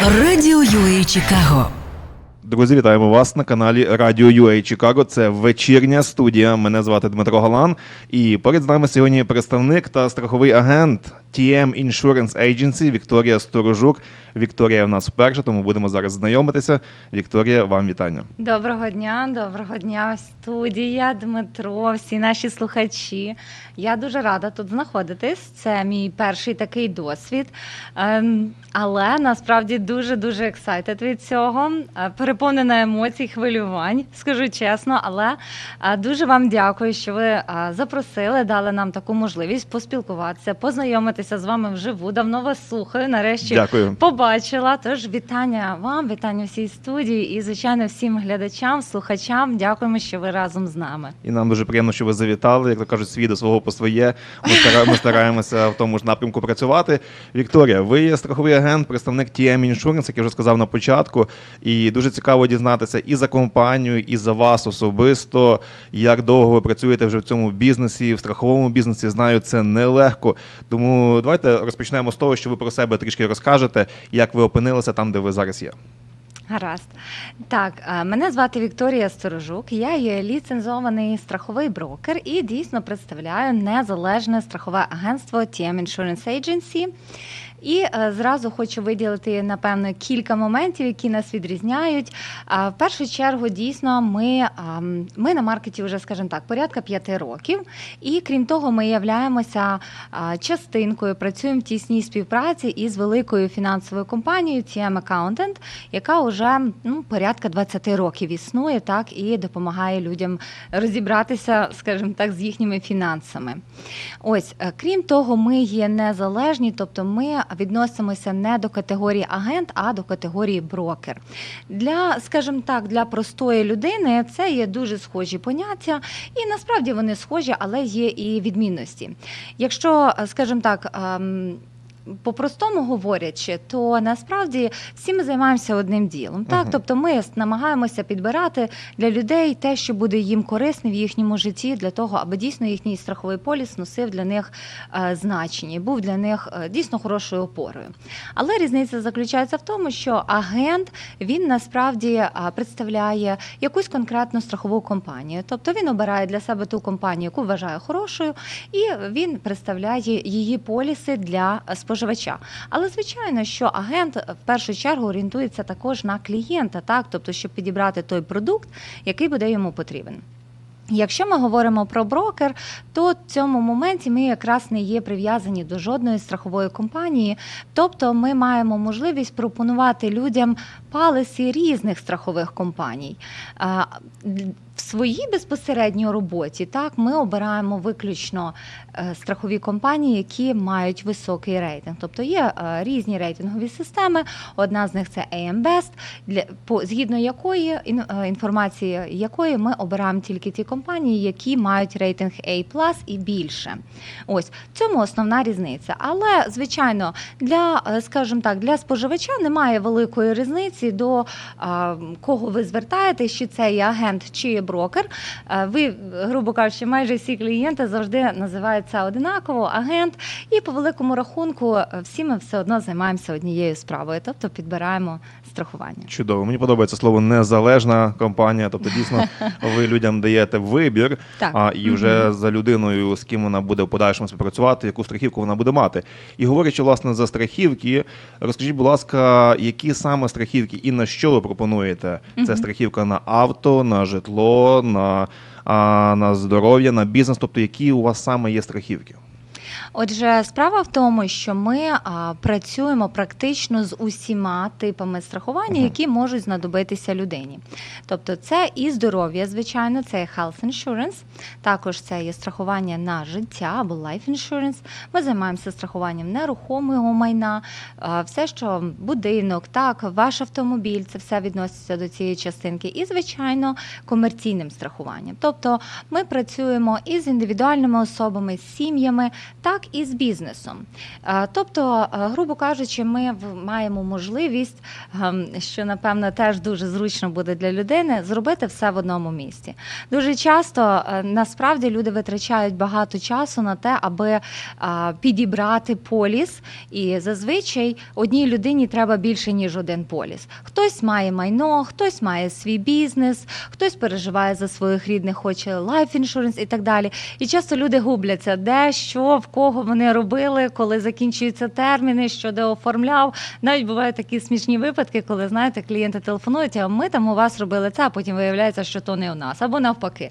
Радіо UA Чикаго. Друзі, вітаємо вас на каналі Радіо UA Чикаго. Це вечірня студія. Мене звати Дмитро Галан. І поряд з нами сьогодні представник та страховий агент TM Insurance Agency Вікторія Сторожук. Вікторія в нас вперше, тому будемо зараз знайомитися. Вікторія, вам вітання. Доброго дня, доброго дня, студія, Дмитро, всі наші слухачі. Я дуже рада тут знаходитись. Це мій перший такий досвід. Ем, Але насправді дуже дуже excited від цього. Е, Переповнена емоцій, хвилювань, скажу чесно. Але е, дуже вам дякую, що ви е, запросили, дали нам таку можливість поспілкуватися, познайомитися з вами вживу. Давно вас слухаю. Нарешті Дякую. Побачила. Тож вітання вам, вітання всій студії і, звичайно, всім глядачам, слухачам. Дякуємо, що ви разом з нами. І нам дуже приємно, що ви завітали. Як то кажуть, свій до свого по своє. Ми, стара... ми стараємося в тому ж напрямку працювати. Вікторія, ви є страховий агент, представник TM Insurance, як я вже сказав на початку. І дуже цікаво дізнатися і за компанію, і за вас особисто. Як довго ви працюєте вже в цьому бізнесі, в страховому бізнесі. Знаю, це нелегко. Тому давайте розпочнемо з того, що ви про себе трішки розкажете, як ви опинилися там, де ви зараз є. Гаразд. Так, е, мене звати Вікторія Сторожук. Я є ліцензований страховий брокер і дійсно представляю незалежне страхове агентство TM Insurance Agency. І е, зразу хочу виділити напевно кілька моментів, які нас відрізняють. В першу чергу, дійсно, ми, ми на маркеті вже, скажімо так, порядка п'яти років. І крім того, ми являємося частинкою, працюємо в тісній співпраці із великою фінансовою компанією TM Accountant, яка вже ну, порядка 20 років існує, так і допомагає людям розібратися, скажімо так, з їхніми фінансами. Ось, е, крім того, ми є незалежні, тобто ми відносимося не до категорії агент, а до категорії брокер. Для, скажімо так, для простої людини це є дуже схожі поняття, і насправді вони схожі, але є і відмінності. Якщо, скажімо так, ем, по-простому говорячи, то насправді всі ми займаємося одним ділом. Так, Мгм. тобто ми намагаємося підбирати для людей те, що буде їм корисне в їхньому житті, для того, аби дійсно їхній страховий поліс носив для них е, значення, був для них е, дійсно хорошою опорою. Але різниця заключається в тому, що агент він насправді е, представляє якусь конкретну страхову компанію, тобто він обирає для себе ту компанію, яку вважає хорошою, і він представляє її поліси для е, споживача. Але звичайно, що агент е, в першу чергу орієнтується також на клієнта, так тобто, щоб підібрати той продукт, який буде йому потрібен. Якщо ми говоримо про брокер, то в цьому моменті ми якраз не є прив'язані до жодної страхової компанії, тобто ми маємо можливість пропонувати людям палиці різних страхових компаній. В своїй безпосередньо роботі так ми обираємо виключно е, страхові компанії, які мають високий рейтинг. Тобто є е, різні рейтингові системи. Одна з них це AM Best, для по згідно якої е, інформації якої ми обираємо тільки ті компанії, які мають рейтинг A і більше. Ось в цьому основна різниця. Але звичайно, для скажімо так, для споживача немає великої різниці до кого ви звертаєтесь, чи це є агент, чи брокер. Е, Ви, грубо кажучи, майже всі клієнти завжди називаються одинаково агент, і по великому рахунку е, всі ми все одно займаємося однією справою, тобто підбираємо страхування. Чудово. Мені подобається слово незалежна компанія. Тобто, дійсно, ви людям даєте вибір, Так. а і вже за людиною, з ким вона буде в подальшому співпрацювати, яку страхівку вона буде мати. І говорячи власне за страхівки, розкажіть, будь ласка, які саме страхівки і на що ви пропонуєте? Це страхівка на авто, на житло, на, на здоров'я, на бізнес. Тобто, які у вас саме є страхівки? Отже, справа в тому, що ми а, працюємо практично з усіма типами страхування, які можуть знадобитися людині. Тобто, це і здоров'я, звичайно, це health insurance, також це є страхування на життя або life insurance. Ми займаємося страхуванням нерухомого майна, а, все, що будинок, так, ваш автомобіль, це все відноситься до цієї частинки. І, звичайно, комерційним страхуванням. Тобто ми працюємо і з індивідуальними особами, з сім'ями, так і з бізнесом. Тобто, грубо кажучи, ми маємо можливість, що напевно теж дуже зручно буде для людини, зробити все в одному місці. Дуже часто е, насправді люди витрачають багато часу на те, аби підібрати поліс, і зазвичай одній людині треба більше ніж один поліс. Хтось має майно, хтось має свій бізнес, хтось переживає за своїх рідних, хоче лайф іншуренс і так далі. І часто люди губляться, де що, в кого вони робили, коли закінчуються терміни, що де оформляв. Навіть бувають такі смішні випадки, коли знаєте, клієнти телефонують, а ми там у вас робили це, а потім виявляється, що то не у нас, або навпаки.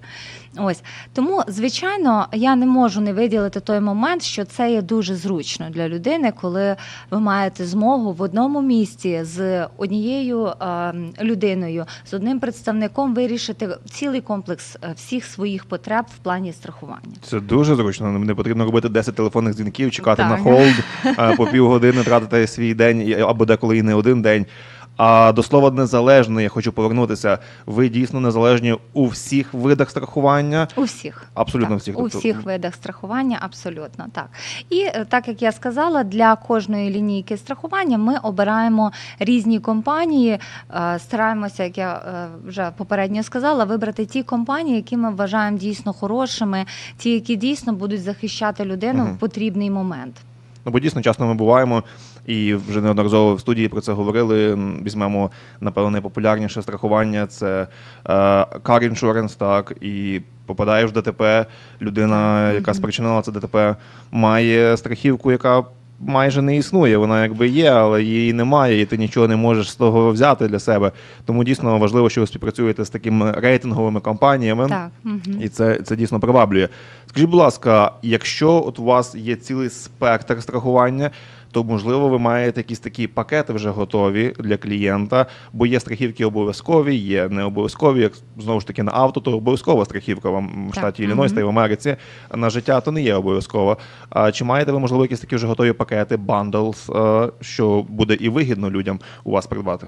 Ось тому, звичайно, я не можу не виділити той момент, що це є дуже зручно для людини, коли ви маєте змогу в одному місці з однією людиною, з одним представником вирішити цілий комплекс е, всіх своїх потреб в плані страхування. Це дуже зручно. Не потрібно робити 10 телефонних дзвінків, чекати Так. на холд е, по півгодини, тратити свій день або деколи і не один день. А до слова незалежно, я хочу повернутися. Ви дійсно незалежні у всіх видах страхування. У всіх Абсолютно так, всіх, у тобто- всіх видах страхування, абсолютно так. І е, так як я сказала, для кожної лінійки страхування ми обираємо різні компанії. е, Стараємося, як я е, вже попередньо сказала, вибрати ті компанії, які ми вважаємо дійсно хорошими, ті, які дійсно будуть захищати людину Мгм. в потрібний момент. Ну, бо дійсно часто ми буваємо, і вже неодноразово в студії про це говорили. Візьмемо, напевно, найпопулярніше страхування це е, car insurance, так, і попадаєш в ДТП, людина, яка спричинила це ДТП, має страхівку, яка майже не існує. Вона якби є, але її немає, і ти нічого не можеш з того взяти для себе. Тому дійсно важливо, що ви співпрацюєте з такими рейтинговими компаніями. Так. І це, це дійсно приваблює. Скажіть, будь ласка, якщо от у вас є цілий спектр страхування, то можливо ви маєте якісь такі пакети вже готові для клієнта, бо є страхівки обов'язкові, є не обов'язкові. Як знову ж таки на авто, то обов'язкова страхівка вам в штаті Іллінойс та й в Америці. На життя то не є обов'язково. А чи маєте ви можливо якісь такі вже готові пакети, бандлс, е, що буде і вигідно людям у вас придбати?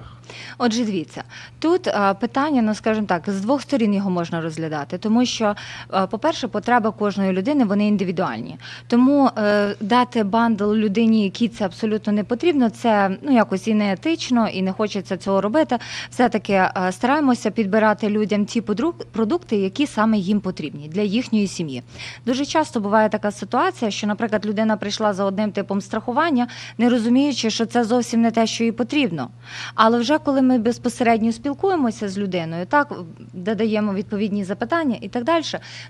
Отже, дивіться, тут е, питання, ну скажімо так, з двох сторін його можна розглядати, тому що, е, по-перше, потреби кожної людини вони індивідуальні. Тому дати бандл людині, якій це абсолютно не потрібно, це ну якось і не етично, і не хочеться цього робити. Все-таки е, стараємося підбирати людям ті продукти, які саме їм потрібні для їхньої сім'ї. Дуже часто буває така ситуація, що, наприклад, людина прийшла за одним типом страхування, не розуміючи, що це зовсім не те, що їй потрібно. Але вже коли ми безпосередньо спілкуємося з людиною, так додаємо відповідні запитання і так далі,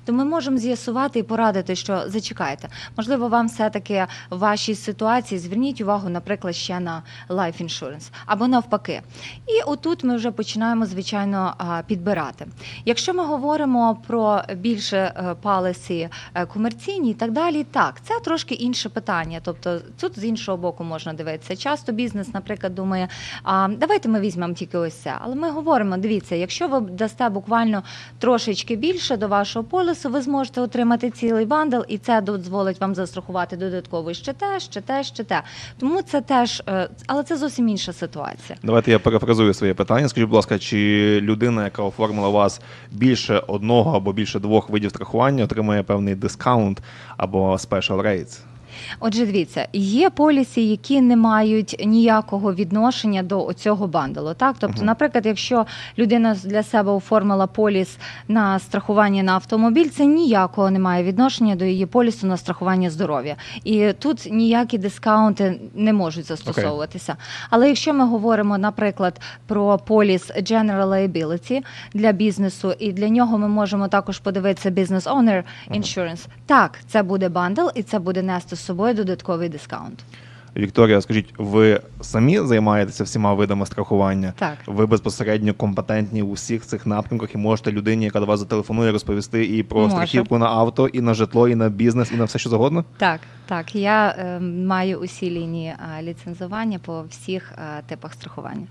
то ми можемо з'ясувати і порадити, що зачекайте, можливо, вам все-таки в вашій ситуації зверніть увагу, наприклад, ще на life insurance або навпаки. І отут ми вже починаємо звичайно підбирати. Якщо ми говоримо про більше е, палиці е, комерційні і так далі, так це трошки інше питання. Тобто тут з іншого боку можна дивитися. Часто бізнес, наприклад, думає, а давайте ми візьмемо тільки ось це. Але ми говоримо: дивіться, якщо ви дасте буквально трошечки більше до вашого полісу, ви зможете отримати цілий бандл, і це дозволить вам застрахувати додатково ще те, ще те, ще те. Тому це теж, е, але це зовсім інша ситуація. Давайте я перефразую своє питання. Скажіть, будь ласка, чи людина, яка оформила вас більше одного або більше двох видів страхування, отримує певний дискаунт або special rates? Отже, дивіться, є полісі, які не мають ніякого відношення до цього бандлу. Так, тобто, наприклад, якщо людина для себе оформила поліс на страхування на автомобіль, це ніякого не має відношення до її полісу на страхування здоров'я. І тут ніякі дискаунти не можуть застосовуватися. Але якщо ми говоримо, наприклад, про поліс General Liability для бізнесу, і для нього ми можемо також подивитися Business Owner Insurance, так, це буде бандл, і це буде нести з собою додатковий дискаунт. Вікторія, скажіть, ви самі займаєтеся всіма видами страхування? Так. Ви безпосередньо компетентні у всіх цих напрямках і можете людині, яка до вас зателефонує, розповісти і про Можу. страхівку на авто, і на житло, і на бізнес, і на все, що завгодно? Так, так. Я е, маю усі лінії е, ліцензування по всіх е, типах страхування.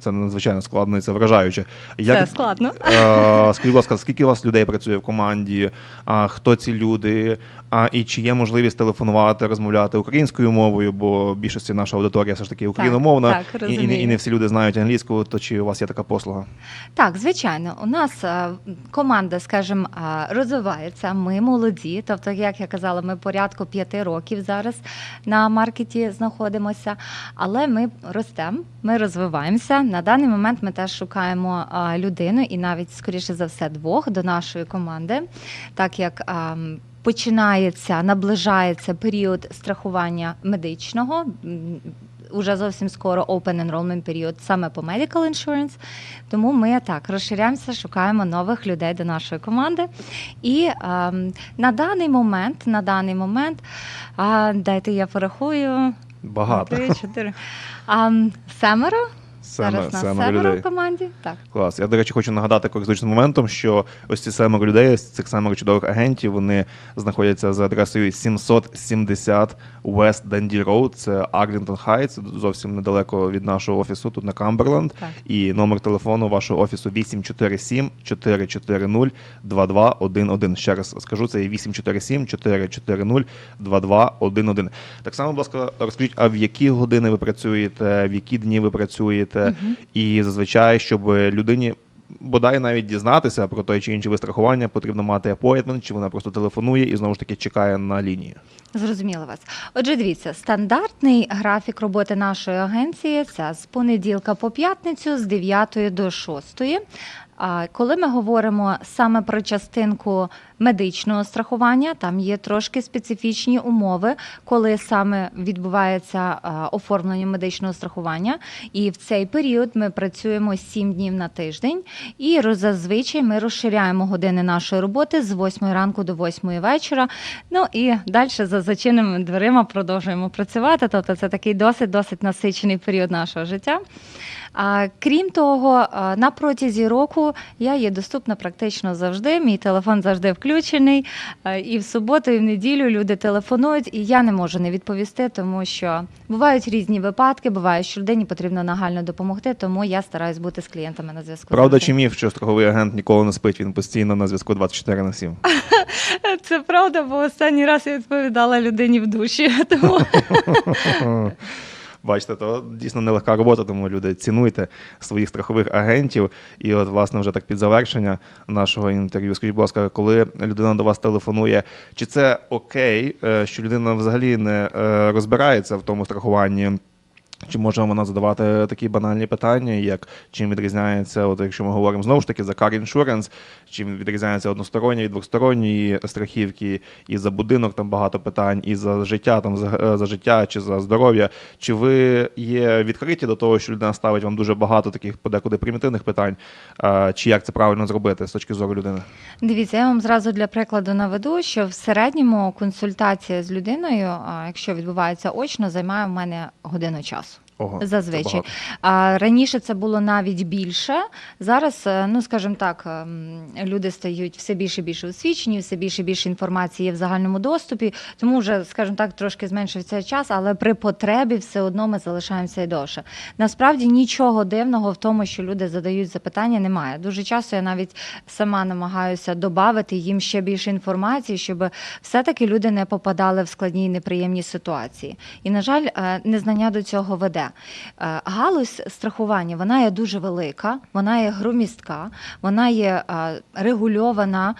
Це надзвичайно складно і це вражаюче. Це складно. Е, скажіть, будь ласка, скільки у вас людей працює в команді? А хто ці люди? А і чи є можливість телефонувати, розмовляти українською мовою? Бо більшості наша аудиторія все ж таки україномовна, так, і, і, не- і не всі люди знають англійську. То чи у вас є така послуга? Так, звичайно, у нас е, команда, скажімо, е, розвивається. Ми молоді. Тобто, як я казала, ми порядку п'яти років зараз на маркеті знаходимося, але ми ростемо, ми розвиваємося. На даний момент ми теж шукаємо людину, і навіть скоріше за все двох до нашої команди, так як. Починається, наближається період страхування медичного. Уже зовсім скоро open enrollment період саме по medical insurance. Тому ми так розширяємося, шукаємо нових людей до нашої команди. І ем, на даний момент, на даний момент, а, дайте я порахую. Багато. Три, чотири. А, семеро. Семеро- Зараз нас семеро семеро людей. в команді. Так. Клас. Я, до речі, хочу нагадати користуючись моментом, що ось ці семеро людей, ось цих семеро чудових агентів, вони знаходяться за адресою 770 West Dandy Road, це Арлінтон Хайтс, зовсім недалеко від нашого офісу, тут на Камберленд. Так. І номер телефону вашого офісу 847 440 2211. Ще раз скажу, це є 847 440 2211. Так само, будь ласка, розкажіть, а в які години ви працюєте, в які дні ви працюєте, і зазвичай, щоб людині. Бодай навіть дізнатися про той чи інший вистрахування, потрібно мати апойтмент, чи вона просто телефонує і знову ж таки чекає на лінії. Зрозуміла вас. Отже, дивіться, стандартний графік роботи нашої агенції це з понеділка по п'ятницю з 9 до 6. А коли ми говоримо саме про частинку медичного страхування, там є трошки специфічні умови, коли саме відбувається оформлення медичного страхування. І в цей період ми працюємо 7 днів на тиждень, і зазвичай ми розширяємо години нашої роботи з 8 ранку до 8 вечора. Ну і далі за зачиненими дверима продовжуємо працювати. Тобто це такий досить досить насичений період нашого життя. Крім того, на протязі року я є доступна практично завжди. Мій телефон завжди включений. А, І в суботу, і в неділю люди телефонують, і я не можу не відповісти, тому що бувають різні випадки. Буває, що людині потрібно нагально допомогти, тому я стараюсь бути з клієнтами на зв'язку. Правда чи міф, що страховий агент ніколи не спить, він постійно на зв'язку 24 на 7? Це правда, бо останній раз я відповідала людині в душі. Тому Бачите, то дійсно нелегка робота, тому люди цінуйте своїх страхових агентів. І от, власне, вже так під завершення нашого інтерв'ю. Скажіть, будь ласка, коли людина до вас телефонує, чи це окей, е, що людина взагалі не е, розбирається в тому страхуванні? Чи може вона задавати такі банальні питання, як чим відрізняється, от якщо ми говоримо знову ж таки за car insurance, чим відрізняється одностороння від двосторонньої страхівки, і за будинок там багато питань, і за життя, там за, е, за життя чи за здоров'я. Чи ви є відкриті до того, що людина ставить вам дуже багато таких подекуди примітивних питань, чи як це правильно зробити з точки зору людини? Дивіться, я вам зразу для прикладу наведу, що в середньому консультація з людиною, якщо відбувається очно, займає в мене годину часу. Ого, Зазвичай а раніше це було навіть більше. Зараз, е, ну скажімо так, ем, люди стають все більше і більше освічені, все більше і більше інформації є в загальному доступі. Тому вже, скажімо так, трошки зменшився час, але при потребі все одно ми залишаємося і довше. Насправді нічого дивного в тому, що люди задають запитання, немає. Дуже часто я навіть сама намагаюся додати їм ще більше інформації, щоб все-таки люди не попадали в складні і неприємні ситуації. І, на жаль, е, незнання до цього веде. Е, Галузь страхування вона є дуже велика, вона є громістка, вона є е, регульована,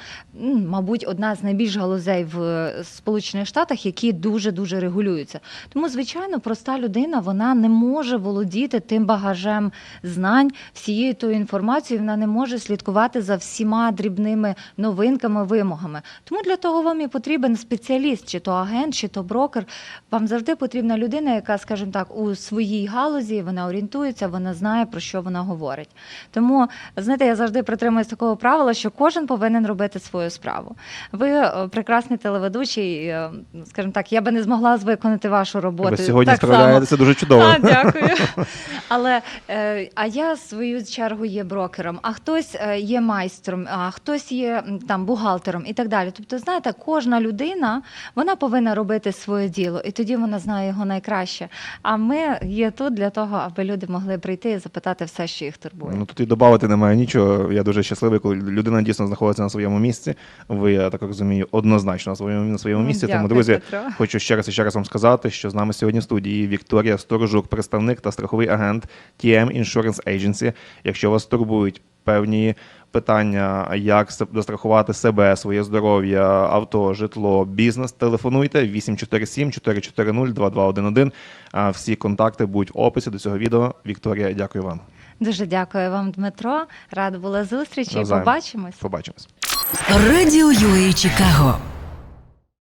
мабуть, одна з найбільш галузей в е, Сполучених Штатах, які дуже дуже регулюються. Тому, звичайно, проста людина вона не може володіти тим багажем знань, всією тою інформацією, вона не може слідкувати за всіма дрібними новинками, вимогами. Тому для того вам і потрібен спеціаліст, чи то агент, чи то брокер. Вам завжди потрібна людина, яка, скажімо так, у своїй галузі вона орієнтується, вона знає про що вона говорить. Тому знаєте, я завжди притримуюсь такого правила, що кожен повинен робити свою справу. Ви е, прекрасний телеведучий, е, скажімо так, я би не змогла виконати вашу роботу. Ви сьогодні так справляєтеся дуже чудово. А, дякую. Але е, а я в свою чергу є брокером, а хтось є майстром, а хтось є там бухгалтером і так далі. Тобто, знаєте, кожна людина вона повинна робити своє діло, і тоді вона знає його найкраще. А ми є Тут для того, аби люди могли прийти і запитати все, що їх турбує. Ну тут і додати немає нічого. Я дуже щасливий, коли людина дійсно знаходиться на своєму місці. Ви, я так розумію, однозначно на своєму на своєму місці. місці. Тому, друзі, Петро. хочу ще раз і ще раз вам сказати, що з нами сьогодні в студії Вікторія Сторожук, представник та страховий агент TM Insurance Agency. Якщо вас турбують певні питання, як застрахувати себе, своє здоров'я, авто, житло, бізнес, телефонуйте 847 440 2211. А Всі контакти будуть в описі до цього відео. Вікторія, дякую вам. Дуже дякую вам, Дмитро. Рада була зустрічі. Побачимось. Побачимось. Радіо Юї Чикаго